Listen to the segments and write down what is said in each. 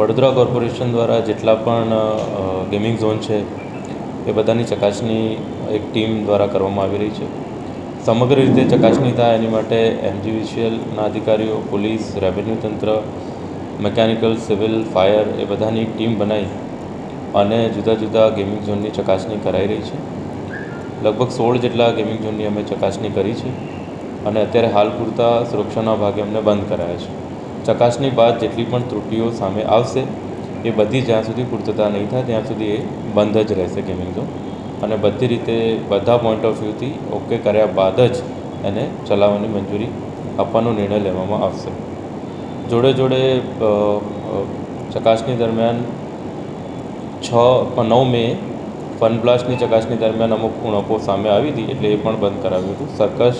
Vadodara corporation દ્વારા જેટલા પણ ગેમિંગ ઝોન છે, એ બધાની ચકાસણી એક ટીમ દ્વારા કરવામાં આવી રહી છે. સમગ્ર રીતે ચકાસણી થાય એની માટે એમજીવીસીએલના અધિકારીઓ, પોલીસ રેવન્યુ તંત્ર મેકેનિકલ સિવિલ ફાયર એ બધાની એક ટીમ બનાવી અને જુદા જુદા ગેમિંગ ઝોનની ચકાસણી કરાઈ રહી છે. લગભગ સોળ જેટલા ગેમિંગ ઝોનની અમે ચકાસણી કરી છે અને અત્યારે હાલ પૂરતા સુરક્ષાના ભાગે અમને બંધ કરાયા છે. ચકાસણી બાદ જેટલી પણ ત્રુટીઓ સામે આવશે, એ બધી જ્યાં સુધી પૂર્તતા નહીં થાય, ત્યાં સુધી એ બંધ જ રહેશે ગેમિંગ ઝોન અને બધી રીતે બધા પોઈન્ટ ઓફ વ્યૂથી ઓકે કર્યા બાદ જ એને ચલાવવાની મંજૂરી આપવાનો નિર્ણય લેવામાં આવશે. જોડે જોડે ચકાસણી દરમિયાન છ નવ મે ફન બ્લાસ્ટની ચકાસણી દરમિયાન અમુક ઉણપો સામે આવી હતી, એટલે એ પણ બંધ કરાવ્યું હતું. સર્કસ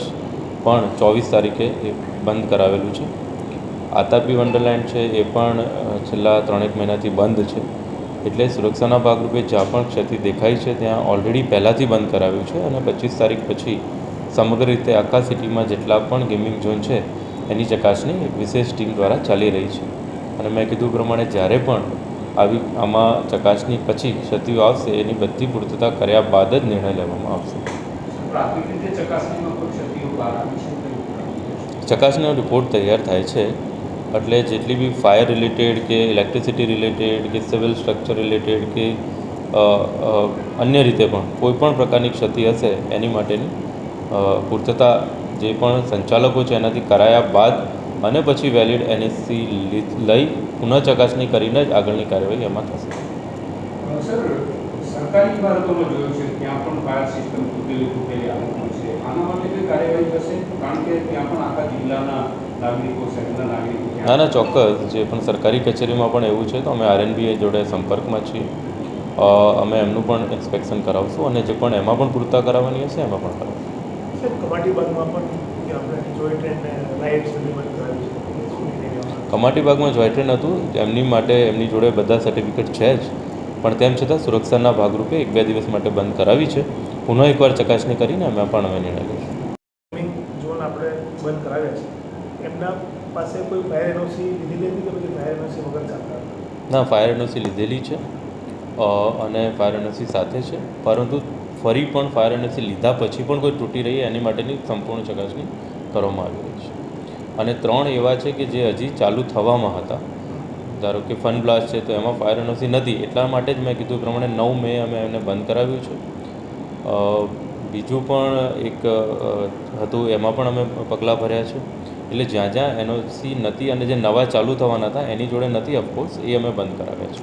પણ ચોવીસ તારીખે એ બંધ કરાવેલું છે. આતાપી વંડરલેન્ડ છે એ પણ છેલ્લા ત્રણેક મહિનાથી બંધ છે. એટલે સુરક્ષાના ભાગરૂપે જ્યાં પણ ક્ષતિ દેખાય છે ત્યાં ઓલરેડી પહેલાંથી બંધ કરાવ્યું છે અને પચીસ તારીખ પછી સમગ્ર રીતે આખા સિટીમાં જેટલા પણ ગેમિંગ ઝોન છે એની ચકાસણી એક વિશેષ ટીમ દ્વારા ચાલી રહી છે. અને મેં કીધું પ્રમાણે જ્યારે પણ આવી આમાં ચકાસણી પછી ક્ષતિઓ આવશે એની બધી પૂર્તતા કર્યા બાદ જ નિર્ણય લેવામાં આવશે. પ્રાથમિક રીતે ચકાસણીમાં કોઈ ક્ષતિઓ બહાર આવી છે? ચકાસણીનો રિપોર્ટ તૈયાર થાય છે. એટલે જેટલી બી ફાયર રિલેટેડ કે ઇલેક્ટ્રિસિટી રિલેટેડ કે સિવિલ સ્ટ્રક્ચર રિલેટેડ કે અન્ય રીતે પણ કોઈ પણ પ્રકારની ક્ષતિ હશે એની માટેની પૂર્તતા જે પણ સંચાલકો છે એનાથી કરાયા બાદ અને પછી વેલિડ એનએસસી લઈ પુનઃ ચકાસણી કરીને જ આગળની કાર્યવાહી એમાં થશે. કારણ ના ના ચોક્કસ. જે પણ સરકારી કચેરીમાં પણ એવું છે તો અમે આરએનબીએ જોડે સંપર્કમાં છીએ. અમે એમનું પણ ઇન્સ્પેક્શન કરાવશું અને જે પણ એમાં પણ પૂરતા કરાવવાની હશે એમાં પણ કરાવશું. સાહેબ કમાટી બાગમાં પણ જોઈ ટ્રેન રાઇડ્સ બધી બંધ કરાવી છે શું નિર્ણય લેવામાં કમાટી બાગમાં જોઈ ટ્રેન હતું એમની માટે એમની જોડે બધા સર્ટિફિકેટ છે જ. પણ તેમ છતાં સુરક્ષાના ભાગરૂપે એક બે દિવસ માટે બંધ કરાવી છે. પુનઃ એકવાર ચકાસણી કરીને અમે પણ અમે નિર્ણય લઈશું. આપણે બંધ કરાવ્યા છે. એમના પાસે કોઈ ફાયર એનઓસી લીધેલી હતી કે પછી ફાયર એનઓસી વગર ચાલતા ના, ફાયર એનઓસી લીધેલી છે. અને ફાયર એનઓસી સાથે છે. પરંતુ ફરી પણ ફાયર એનઓસી લીધા પછી પણ કોઈ તૂટી રહી, એની માટેની સંપૂર્ણ ચકાસણી કરવામાં આવી રહી છે. અને ત્રણ એવા છે કે જે હજી ચાલુ થવામાં હતા. ધારો કે ફન બ્લાસ્ટ છે, તો એમાં ફાયર એનઓસી નથી. એટલા માટે જ મેં કીધું પ્રમાણે નવ મે અમે એમને બંધ કરાવ્યું છે. બીજું પણ એક હતું, એમાં પણ અમે પગલાં ભર્યા છે. એટલે જ્યાં જ્યાં એનઓસી નથી અને જે નવા ચાલુ થવાના હતા, એની જોડે નથી ઓફકોર્સ એ અમે બંધ કરાવ્યા છે.